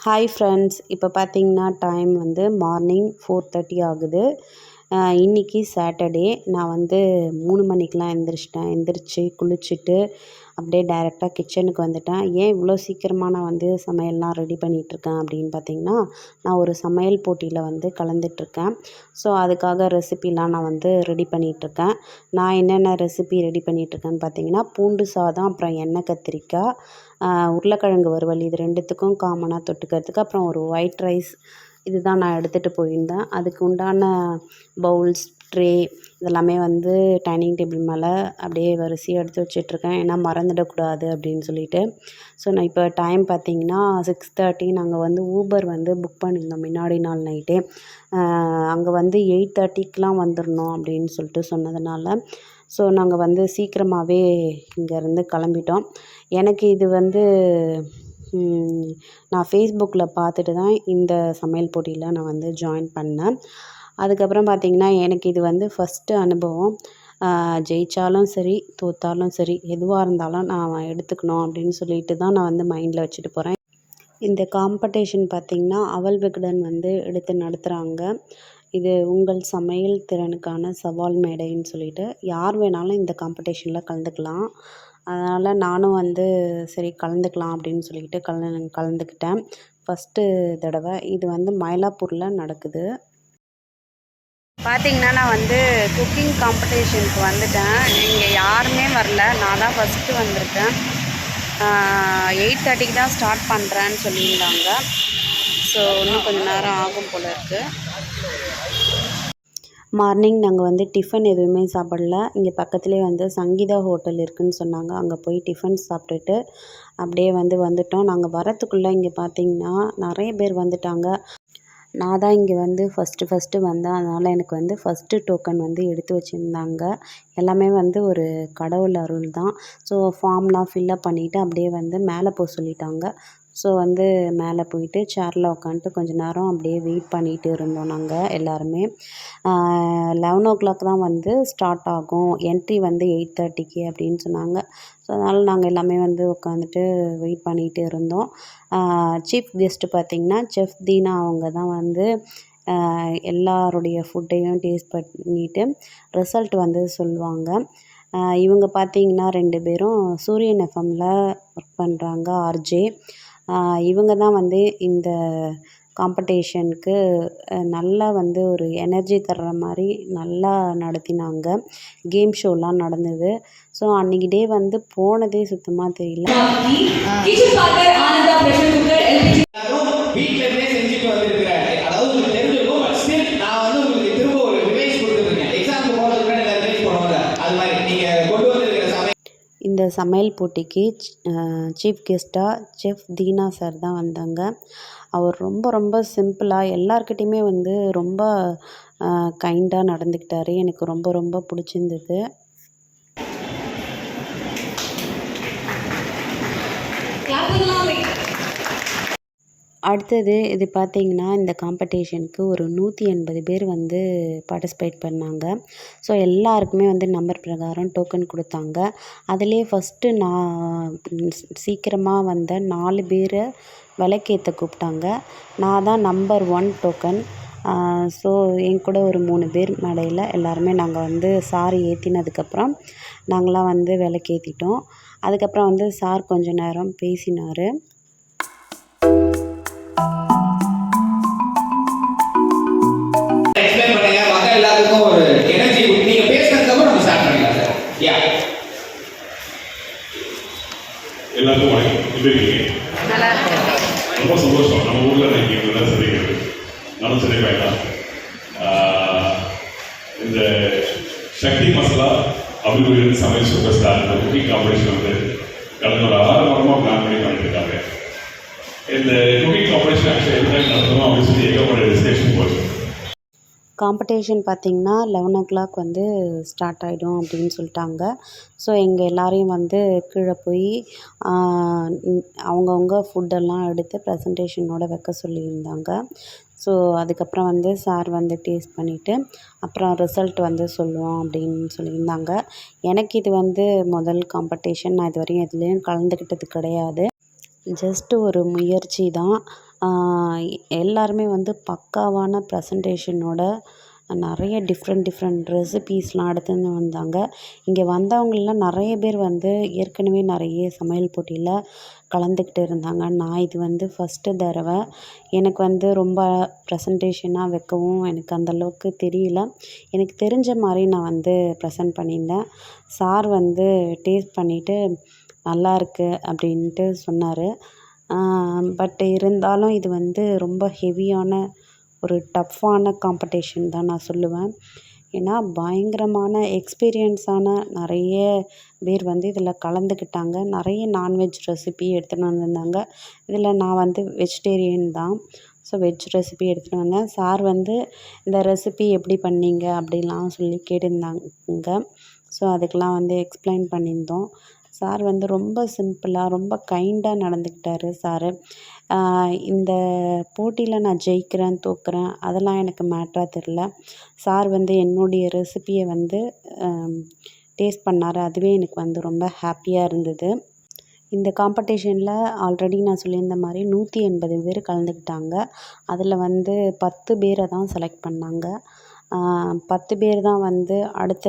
Hi friends இப்போ பார்த்தீங்கன்னா time வந்து மார்னிங் ஃபோர் தேர்ட்டி ஆகுது. இன்றைக்கி சாட்டர்டே நான் வந்து மூணு மணிக்கெலாம் எந்திரிச்சிட்டேன். எந்திரிச்சு குளிச்சுட்டு அப்படியே டைரெக்டாக கிச்சனுக்கு வந்துட்டேன். ஏன் இவ்வளோ சீக்கிரமாக நான் வந்து சமையல்லாம் ரெடி பண்ணிகிட்ருக்கேன் அப்படின்னு பார்த்தீங்கன்னா நான் ஒரு சமையல் போட்டியில் வந்து கலந்துகிட்ருக்கேன் ஸோ அதுக்காக ரெசிபிலாம் நான் வந்து ரெடி பண்ணிகிட்ருக்கேன் நான் என்னென்ன ரெசிபி ரெடி பண்ணிகிட்ருக்கேன்னு பார்த்தீங்கன்னா பூண்டு சாதம் அப்புறம் எண்ணெய் கத்திரிக்காய் உருளைக்கிழங்கு வறுவல். இது ரெண்டுத்துக்கும் காமனாக தொட்டுக்கிறதுக்கு அப்புறம் ஒரு ஒயிட் ரைஸ் இதுதான் நான் எடுத்துகிட்டு போயிருந்தேன். அதுக்கு உண்டான பவுல்ஸ் ட்ரே இதெல்லாமே வந்து டைனிங் டேபிள் மேலே அப்படியே வரிசையாக எடுத்து வச்சிட்ருக்கேன். ஏன்னா மறந்துடக்கூடாது அப்படின்னு சொல்லிட்டு. ஸோ நான் இப்போ டைம் பார்த்தீங்கன்னா சிக்ஸ் தேர்ட்டி நாங்கள் வந்து ஊபர் வந்து புக் பண்ணியிருந்தோம் முன்னாடி நாள் நைட்டே அங்கே வந்து எயிட் தேர்ட்டிக்கெலாம் வந்துடணும் அப்படின்னு சொல்லிட்டு சொன்னதுனால. ஸோ நாங்கள் வந்து சீக்கிரமாகவே இங்கேருந்து கிளம்பிட்டோம். எனக்கு இது வந்து நான் ஃபேஸ்புக்கில் பார்த்துட்டு தான் இந்த சமையல் போட்டியில் நான் வந்து ஜாயின் பண்ணேன். அதுக்கப்புறம் பார்த்திங்கன்னா எனக்கு இது வந்து ஃபஸ்ட்டு அனுபவம். ஜெயித்தாலும் சரி தோற்றாலும் சரி எதுவாக இருந்தாலும் நான் எடுத்துக்கணும் அப்படின்னு சொல்லிட்டு தான் நான் வந்து மைண்டில் வச்சுட்டு போகிறேன் இந்த காம்படிஷன் பார்த்திங்கன்னா அவல் விகடன் வந்து எடுத்து நடத்துகிறாங்க இது உங்கள் சமையல் திறனுக்கான சவால் மேடைன்னு சொல்லிட்டு யார் வேணாலும் இந்த காம்படிஷனில் கலந்துக்கலாம். அதனால் நானும் வந்து சரி கலந்துக்கலாம் அப்படின்னு சொல்லிக்கிட்டு கலந்து கலந்துக்கிட்டேன். ஃபஸ்ட்டு தடவை. இது வந்து மயிலாப்பூரில் நடக்குது. பார்த்தீங்கன்னா நான் வந்து குக்கிங் காம்படிஷனுக்கு வந்துட்டேன். நீங்கள் யாருமே வரல. நான் தான் ஃபஸ்ட்டு வந்திருக்கேன். எயிட் தேர்ட்டிக்கு தான் ஸ்டார்ட் பண்ணுறேன்னு சொல்லியிருந்தாங்க. ஸோ இன்னும் கொஞ்சம் நேரம் ஆகும் போல் இருக்குது மார்னிங் நாங்கள் வந்து டிஃபன் எதுவுமே சாப்பிடல. இங்கே பக்கத்துலேயே வந்து சங்கீதா ஹோட்டல் இருக்குதுன்னு சொன்னாங்க. அங்கே போய் டிஃபன் சாப்பிட்டுட்டு அப்படியே வந்து வந்துட்டோம். நாங்கள் வரத்துக்குள்ளே இங்கே பார்த்தீங்கன்னா நிறைய பேர் வந்துட்டாங்க. நான் தான் இங்கே வந்து ஃபஸ்ட்டு ஃபஸ்ட்டு வந்தேன். அதனால் எனக்கு வந்து ஃபஸ்ட்டு டோக்கன் வந்து எடுத்து வச்சுருந்தாங்க. எல்லாமே வந்து ஒரு கடவுள் அருள் தான். ஸோ ஃபார்ம்லாம் ஃபில்லப் பண்ணிவிட்டு அப்படியே வந்து மேலே போக சொல்லிட்டாங்க. ஸோ வந்து மேலே போயிட்டு சேரில் உட்காந்துட்டு கொஞ்ச நேரம் அப்படியே வெயிட் பண்ணிகிட்டு இருந்தோம் நாங்கள் எல்லாருமே. லெவன் ஓ கிளாக் தான் வந்து ஸ்டார்ட் ஆகும். என்ட்ரி வந்து எயிட் தேர்ட்டிக்கு அப்படின்னு சொன்னாங்க. ஸோ அதனால் நாங்கள் எல்லாமே வந்து உட்காந்துட்டு வெயிட் பண்ணிகிட்டு இருந்தோம். சீஃப் கெஸ்ட்டு பார்த்திங்கன்னா செஃப் தீனா அவங்க தான் வந்து எல்லாருடைய ஃபுட்டையும் டேஸ்ட் பண்ணிவிட்டு ரிசல்ட் வந்து சொல்லுவாங்க. இவங்க பார்த்திங்கன்னா ரெண்டு பேரும் சூரியன் எஃப்எம்மில் ஒர்க் பண்ணுறாங்க ஆர்ஜே இவங்க தான் வந்து இந்த காம்படிஷனுக்கு நல்லா வந்து ஒரு எனர்ஜி தர்ற மாதிரி நல்லா நடத்தினாங்க. கேம் ஷோலாம் நடந்தது. ஸோ அன்றைக்கி டே வந்து போனதே சுத்தமாக தெரியல. சமையல் போட்டிக்கு சீஃப் கெஸ்ட்டாக செஃப் தீனா சார் தான் வந்தாங்க. அவர் ரொம்ப ரொம்ப சிம்பிளாக எல்லார்கிட்டேயுமே வந்து ரொம்ப கைண்டாக நடந்துக்கிட்டார். எனக்கு ரொம்ப ரொம்ப பிடிச்சிருந்தது. அடுத்தது இது பார்த்திங்கன்னா இந்த காம்படிஷனுக்கு ஒரு நூற்றி எண்பது பேர் வந்து பார்ட்டிசிபேட் பண்ணாங்க. ஸோ எல்லாருக்குமே வந்து நம்பர் பிரகாரம் டோக்கன் கொடுத்தாங்க. அதிலே ஃபஸ்ட்டு நான் சீக்கிரமாக வந்த நாலு பேரை விளக்கேற்ற கூப்பிட்டாங்க. நான் தான் நம்பர் ஒன் டோக்கன் ஸோ என் கூட ஒரு மூணு பேர் மடையில் எல்லாருமே நாங்கள் வந்து சாரி ஏற்றினதுக்கப்புறம் நாங்களாம் வந்து விளக்கேற்றிட்டோம் அதுக்கப்புறம் வந்து சார் கொஞ்ச நேரம் பேசினார். யா எல்லாருக்கும் வணக்கம். எப்படி இருக்கீங்க? ரொம்ப சந்தோஷம். நம்ம ஊர்ல இன்னைக்கு நல்லா சிரிக்கிறது நானும் சிரிப்பாயிட்டா இந்த சக்தி மசாலா அபிவிருத்தி சமையல் சூப்பர் ஸ்டார் இந்த குக்கிங் காம்படிஷன் வந்து கடந்த ஒரு ஆறு பிளான் பண்ணி பண்ணிட்டு இந்த குக்கிங் காம்படிஷன் ஆக்சுவலி எந்த நடத்தணும் அப்படின்னு சொல்லி ஏகப்பட்ட டிஸ்கஷன் போச்சு. காம்படிஷன் பார்த்திங்கன்னா லெவன் ஓ கிளாக் வந்து ஸ்டார்ட் ஆகிடும் அப்படின்னு சொல்லிட்டாங்க. ஸோ எங்கள் எல்லோரையும் வந்து கீழே போய் அவங்கவுங்க ஃபுட்டெல்லாம் எடுத்து ப்ரெசன்டேஷனோட வைக்க சொல்லியிருந்தாங்க. ஸோ அதுக்கப்புறம் வந்து சார் வந்து டேஸ்ட் பண்ணிவிட்டு அப்புறம் ரிசல்ட் வந்து சொல்லுவோம் அப்படின்னு சொல்லியிருந்தாங்க. எனக்கு இது வந்து முதல் காம்படிஷன் நான் இது வரையும் எதுலேயும் கலந்துக்கிட்டது கிடையாது. ஜஸ்ட்டு ஒரு முயற்சி தான். எல்லாருமே வந்து பக்காவான ப்ரெசன்டேஷனோட நிறைய டிஃப்ரெண்ட் டிஃப்ரெண்ட் ரெசிபீஸ்லாம் எடுத்துன்னு வந்தாங்க. இங்கே வந்தவங்கள்லாம் நிறைய பேர் வந்து ஏற்கனவே நிறைய சமையல் போட்டியில் கலந்துக்கிட்டு இருந்தாங்க. நான் இது வந்து ஃபஸ்ட்டு தடவை எனக்கு வந்து ரொம்ப ப்ரெசன்டேஷனாக வைக்கவும் எனக்கு அந்த அளவுக்கு தெரியல. எனக்கு தெரிஞ்ச மாதிரி நான் வந்து ப்ரெசென்ட் பண்ணியிருந்தேன். சார் வந்து டேஸ்ட் பண்ணிவிட்டு நல்லாயிருக்கு அப்படின்ட்டு சொன்னார். பட் இருந்தாலும் இது வந்து ரொம்ப ஹெவியான ஒரு டஃப்பான காம்படிஷன் தான் நான் சொல்லுவேன். ஏன்னா பயங்கரமான எக்ஸ்பீரியன்ஸான நிறைய பேர் வந்து இதில் கலந்துக்கிட்டாங்க. நிறைய நான்வெஜ் ரெசிபி எடுத்துகிட்டு வந்திருந்தாங்க. இதில் நான் வந்து வெஜிடேரியன் தான். ஸோ வெஜ் ரெசிபி எடுத்துகிட்டு வந்தேன். சார் வந்து இந்த ரெசிபி எப்படி பண்ணீங்க? அப்படிலாம் சொல்லி கேட்டிருந்தாங்க. ஸோ அதுக்கெலாம் வந்து எக்ஸ்பிளைன் பண்ணியிருந்தோம். சார் வந்து ரொம்ப சிம்பிளாக ரொம்ப கைண்டாக நடந்துக்கிட்டாரு சார். இந்த போட்டியில் நான் ஜெயிக்கிறேன் தோற்குறேன் அதெல்லாம் எனக்கு மேட்டராக தெரில சார் வந்து என்னுடைய ரெசிபியை வந்து டேஸ்ட் பண்ணார். அதுவே எனக்கு வந்து ரொம்ப ஹாப்பியாக இருந்தது. இந்த காம்படிஷனில் ஆல்ரெடி நான் சொல்லியிருந்த மாதிரி நூற்றி எண்பது பேர் கலந்துக்கிட்டாங்க. அதில் வந்து பத்து பேரை தான் செலக்ட் பண்ணாங்க. பத்து பேர் தான் வந்து அடுத்த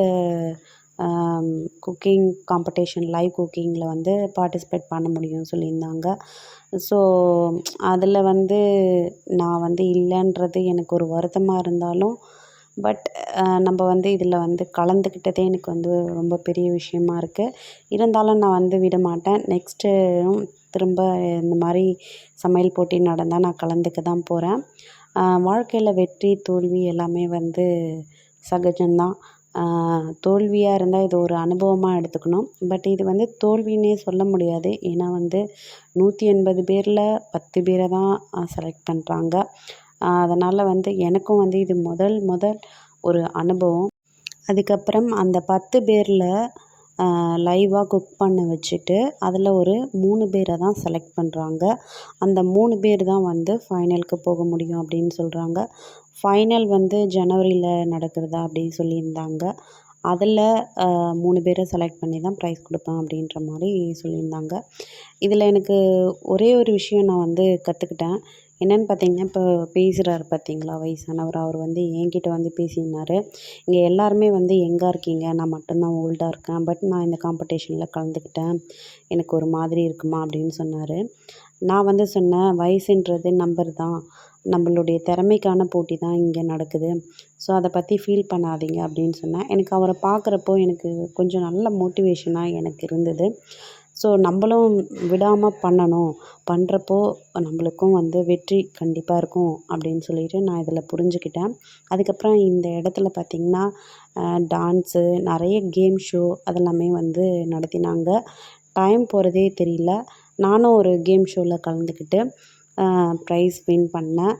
குக்கிங் காம்படிஷன் லைவ் குக்கிங்கில் வந்து பார்ட்டிசிபேட் பண்ண முடியும்னு சொல்லியிருந்தாங்க. ஸோ அதில் வந்து நான் வந்து இல்லைன்றது எனக்கு ஒரு வருத்தமாக இருந்தாலும் பட் நம்ம வந்து இதில் வந்து கலந்துக்கிட்டதே எனக்கு வந்து ரொம்ப பெரிய விஷயமா இருக்குது இருந்தாலும் நான் வந்து விட மாட்டேன். நெக்ஸ்ட்டும் திரும்ப இந்த மாதிரி சமையல் போட்டி நடந்தால் நான் கலந்துக்க தான் போகிறேன் வாழ்க்கையில் வெற்றி தோல்வி எல்லாமே வந்து சகஜம்தான். தோல்வியாக இருந்தால் இது ஒரு அனுபவமாக எடுத்துக்கணும். பட் இது வந்து தோல்வின்னே சொல்ல முடியாது. ஏன்னா வந்து நூற்றி எண்பது பேரில் பத்து பேரை தான் செலக்ட் பண்ணுறாங்க அதனால் வந்து எனக்கும் வந்து இது முதல் முதல் ஒரு அனுபவம். அதுக்கப்புறம் அந்த பத்து பேரில் லைவாக குக் பண்ண வச்சுட்டு அதில் ஒரு மூணு பேரை தான் செலக்ட் பண்ணுறாங்க அந்த மூணு பேர் தான் வந்து ஃபைனலுக்கு போக முடியும் அப்படின்னு சொல்கிறாங்க ஃபைனல் வந்து ஜனவரியில் நடக்கிறதா அப்படின்னு சொல்லியிருந்தாங்க. அதில் மூணு பேரை செலக்ட் பண்ணி தான் ப்ரைஸ் கொடுப்பேன் அப்படின்ற மாதிரி சொல்லியிருந்தாங்க. இதில் எனக்கு ஒரே ஒரு விஷயம் நான் வந்து கற்றுக்கிட்டேன் என்னென்னு பார்த்தீங்கன்னா இப்போ பேசுகிறாரு பார்த்தீங்களா வயசானவர். அவர் வந்து என்கிட்ட வந்து பேசியிருந்தார் இங்கே எல்லாருமே வந்து எங்கே இருக்கீங்க? நான் மட்டும்தான் ஓல்டாக இருக்கேன். பட் நான் இந்த காம்படிஷனில் கலந்துக்கிட்டேன். எனக்கு ஒரு மாதிரி இருக்குமா? அப்படின்னு சொன்னார். நான் வந்து சொன்னேன் வயசுன்றது நம்பர் தான். நம்மளுடைய திறமைக்கான போட்டி தான் இங்கே நடக்குது. ஸோ அதை பற்றி ஃபீல் பண்ணாதீங்க அப்படின்னு சொன்னேன். எனக்கு அவரை பார்க்குறப்போ எனக்கு கொஞ்சம் நல்ல மோட்டிவேஷனாக எனக்கு இருந்தது. ஸோ நம்மளும் விடாமல் பண்ணணும். பண்ணுறப்போ நம்மளுக்கும் வந்து வெற்றி கண்டிப்பாக இருக்கும் அப்படின்னு சொல்லிட்டு நான் இதில் புரிஞ்சுக்கிட்டேன். அதுக்கப்புறம் இந்த இடத்துல பார்த்திங்கன்னா டான்ஸு நிறைய கேம் ஷோ அதெல்லாமே வந்து நடத்தினாங்க. டைம் போகிறதே தெரியல. நானும் ஒரு கேம் ஷோவில் கலந்துக்கிட்டு ப்ரைஸ் வின் பண்ணேன்.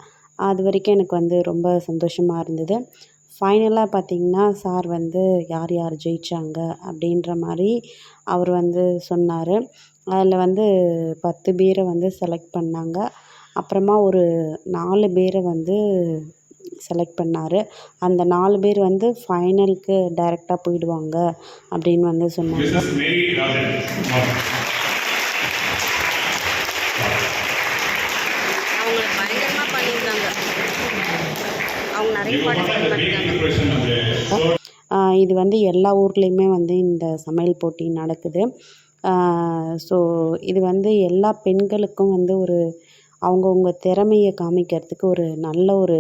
அது வரைக்கும் எனக்கு வந்து ரொம்ப சந்தோஷமாக இருந்தது. ஃபைனலாக பார்த்திங்கன்னா சார் வந்து யார் யார் ஜெயித்தாங்க அப்படின்ற மாதிரி அவர் வந்து சொன்னார். அதில் வந்து பத்து பேரை வந்து செலக்ட் பண்ணாங்க. அப்புறமா ஒரு நாலு பேரை வந்து செலக்ட் பண்ணார். அந்த நாலு பேர் வந்து ஃபைனலுக்கு டைரெக்டாக போயிடுவாங்க அப்படின்னு வந்து சொன்னாங்க. அவங்க நிறைய பார்ட்டிசிபேட் இது வந்து எல்லா ஊர்லேயுமே வந்து இந்த சமையல் போட்டி நடக்குது. ஸோ இது வந்து எல்லா பெண்களுக்கும் வந்து ஒரு அவங்கவுங்க திறமையை காமிக்கிறதுக்கு ஒரு நல்ல ஒரு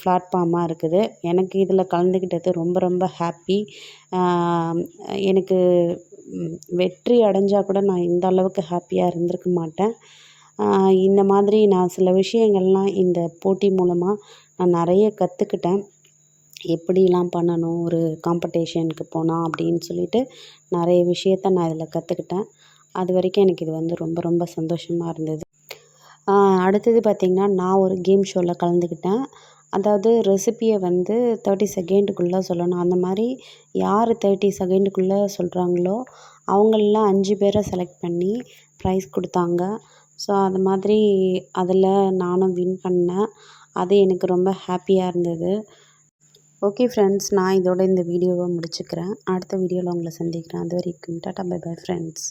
பிளாட்ஃபார்மாக இருக்குது. எனக்கு இதில் கலந்துக்கிட்டது ரொம்ப ரொம்ப ஹாப்பி எனக்கு வெற்றி அடைஞ்சால் கூட நான் இந்த அளவுக்கு ஹாப்பியாக இருந்திருக்க மாட்டேன். இந்த மாதிரி நான் சில விஷயங்கள்லாம் இந்த போட்டி மூலமாக நான் நிறைய கற்றுக்கிட்டேன் எப்படிலாம் பண்ணணும்? ஒரு காம்படிஷனுக்கு போனால் அப்படின்னு சொல்லிட்டு நிறைய விஷயத்த நான் இதில் கற்றுக்கிட்டேன் அது வரைக்கும் எனக்கு இது வந்து ரொம்ப ரொம்ப சந்தோஷமாக இருந்தது. அடுத்தது பார்த்திங்கன்னா நான் ஒரு கேம் ஷோவில் கலந்துக்கிட்டேன். அதாவது ரெசிப்பியை வந்து தேர்ட்டி செகண்டுக்குள்ளே சொல்லணும். அந்த மாதிரி யார் தேர்ட்டி செகண்டுக்குள்ளே சொல்கிறாங்களோ அவங்களெலாம் அஞ்சு பேரை செலக்ட் பண்ணி ப்ரைஸ் கொடுத்தாங்க. ஸோ அது மாதிரி அதில் நானும் வின் பண்ணேன். அது எனக்கு ரொம்ப ஹாப்பியாக இருந்தது. ஓகே ஃப்ரெண்ட்ஸ் நான் இதோட இந்த வீடியோவை முடிச்சுக்கிறேன். அடுத்த வீடியோவில் உங்களை சந்திக்கிறேன். அது வரைக்கும் டாட்டா பை பை ஃப்ரெண்ட்ஸ்.